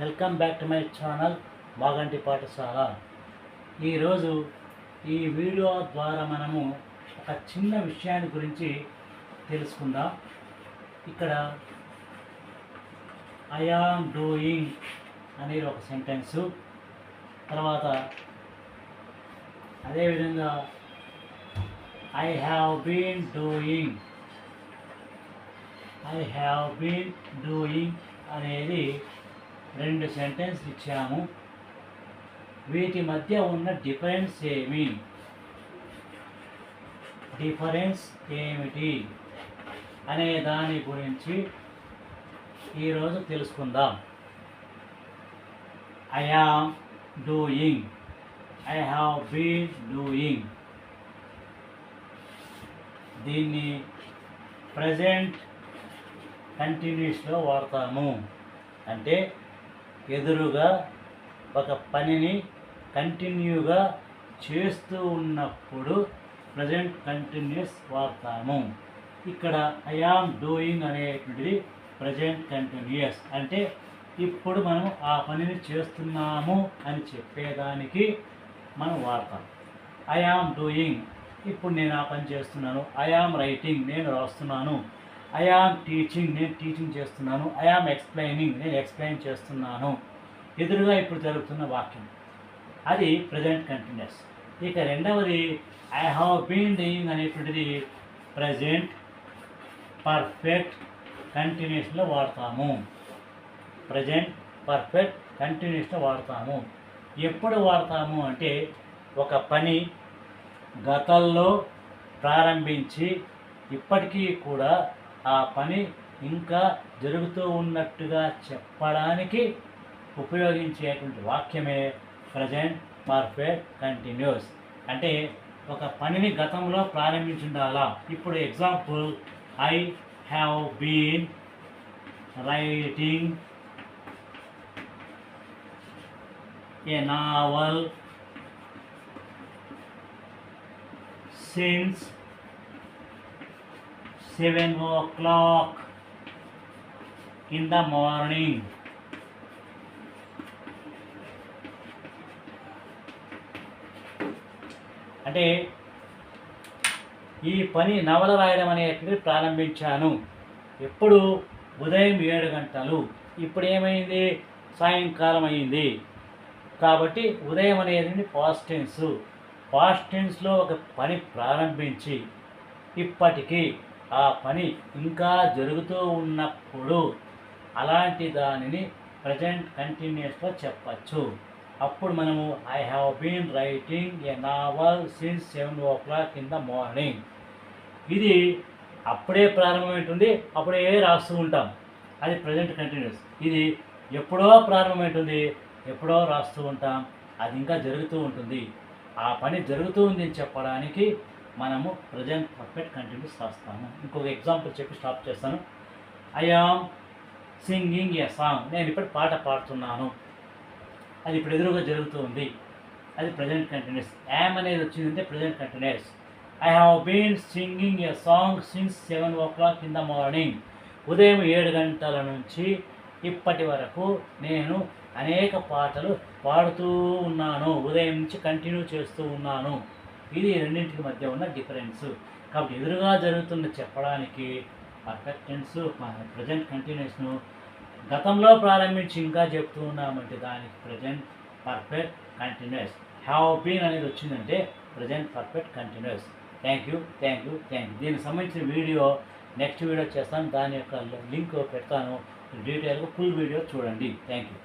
Welcome back to my channel Maganti Pathashala. ఈరోజు ఈ video ద్వారా మనము ఒక చిన్న విషయాన్ని గురించి తెలుసుకుందాం. ఇక్కడ ఐ ఆమ్ డూయింగ్ అనేది ఒక సెంటెన్సు తర్వాత అదేవిధంగా I have been doing I have been doing అనేది రెండు సెంటెన్స్ ఇచ్చాము. వీటి మధ్య ఉన్న డిఫరెన్స్ ఏమి? డిఫరెన్స్ ఏమిటి? అనే దాని గురించి ఈరోజు తెలుసుకుందాం. I am doing I have been doing దీన్ని ప్రజెంట్ కంటిన్యూస్లో వాడతాము. అంటే ఎదురుగా ఒక పనిని కంటిన్యూగా చేస్తూ ఉన్నప్పుడు ప్రజెంట్ కంటిన్యూస్ వాడతాము. ఇక్కడ ఐ ఆమ్ డూయింగ్ అనేటువంటిది ప్రజెంట్ కంటిన్యూస్. అంటే ఇప్పుడు మనం ఆ పనిని చేస్తున్నాము అని చెప్పేదానికి మనం వాడతాం. ఐ ఆమ్ డూయింగ్ ఇప్పుడు నేను ఆ పని చేస్తున్నాను. ఐ ఆమ్ రైటింగ్ నేను రాస్తున్నాను. ఐ ఆమ్ టీచింగ్ నేను టీచింగ్ చేస్తున్నాను. ఐ ఆమ్ ఎక్స్ప్లెయినింగ్ నేను ఎక్స్ప్లెయిన్ చేస్తున్నాను. ఎదురుగా ఇప్పుడు జరుగుతున్న వాక్యం. అది ప్రజెంట్ కంటిన్యూస్ ఇక రెండవది ఐ హ్యావ్ బీన్ డూయింగ్ అనేటువంటిది ప్రజెంట్ పర్ఫెక్ట్ కంటిన్యూస్లో వాడతాము. ప్రజెంట్ పర్ఫెక్ట్ కంటిన్యూస్లో వాడతాము. ఎప్పుడు వాడతాము అంటే ఒక పని గతంలో ప్రారంభించి ఇప్పటికీ కూడా ఆ పని ఇంకా జరుగుతూ ఉన్నట్టుగా చెప్పడానికి ఉపయోగించేటువంటి వాక్యమే ప్రజెంట్ పర్ఫెక్ట్ కంటిన్యూస్. అంటే ఒక పనిని గతంలో ప్రారంభించుండాలా? ఇప్పుడు example I have been writing a novel since seven o'clock in the morning అంటే ఈ పని నవల రాయడం అనేటువంటిది ప్రారంభించాను. ఎప్పుడు? ఉదయం ఏడు గంటలు. ఇప్పుడు ఏమైంది? సాయంకాలం అయింది. కాబట్టి ఉదయం అనేది పాస్ట్ టెన్స్ పాస్ట్ టెన్స్లో ఒక పని ప్రారంభించి ఇప్పటికీ ఆ పని ఇంకా జరుగుతూ ఉన్నప్పుడు అలాంటి దానిని ప్రజెంట్ కంటిన్యూస్లో చెప్పచ్చు. అప్పుడు మనము I have been writing a novel since seven o'clock in the morning ఇది అప్పుడే ప్రారంభమవుతుంది అప్పుడే రాస్తూ ఉంటాం. అది ప్రజెంట్ కంటిన్యూస్ ఇది ఎప్పుడో ప్రారంభమవుతుంది ఎప్పుడో రాస్తూ ఉంటాం. అది ఇంకా జరుగుతూ ఉంటుంది. ఆ పని జరుగుతూ ఉంది అని చెప్పడానికి మనము ప్రజెంట్ పర్ఫెక్ట్ కంటిన్యూస్ రాస్తాము ఇంకొక ఎగ్జాంపుల్ చెప్పి స్టాప్ చేస్తాను. I am singing a song నేను ఇప్పుడు పాట పాడుతున్నాను. అది ఇప్పుడు ఎదురుగా జరుగుతుంది అది ప్రజెంట్ కంటిన్యూస్ యామ్ అనేది వచ్చిందంటే present continuous I have been singing a song since seven o'clock in the morning ఉదయం ఏడు గంటల నుంచి ఇప్పటి వరకు నేను అనేక పాటలు పాడుతూ ఉన్నాను. ఉదయం నుంచి కంటిన్యూ చేస్తూ ఉన్నాను. ఇది రెండింటికి మధ్య ఉన్న డిఫరెన్స్. కాబట్టి ఎదురుగా జరుగుతున్న చెప్పడానికి పర్ఫెక్ట్ టెన్స్ ప్రజెంట్ కంటిన్యూస్ను గతంలో ప్రారంభించి ఇంకా చెప్తూ ఉన్నామంటే దానికి present perfect continuous have been అనేది వచ్చిందంటే present perfect continuous thank you thank you thank you దీనికి సంబంధించిన వీడియో నెక్స్ట్ వీడియో చేస్తాను. దాని యొక్క లింక్ పెడతాను. డీటెయిల్గా ఫుల్ వీడియో చూడండి. Thank you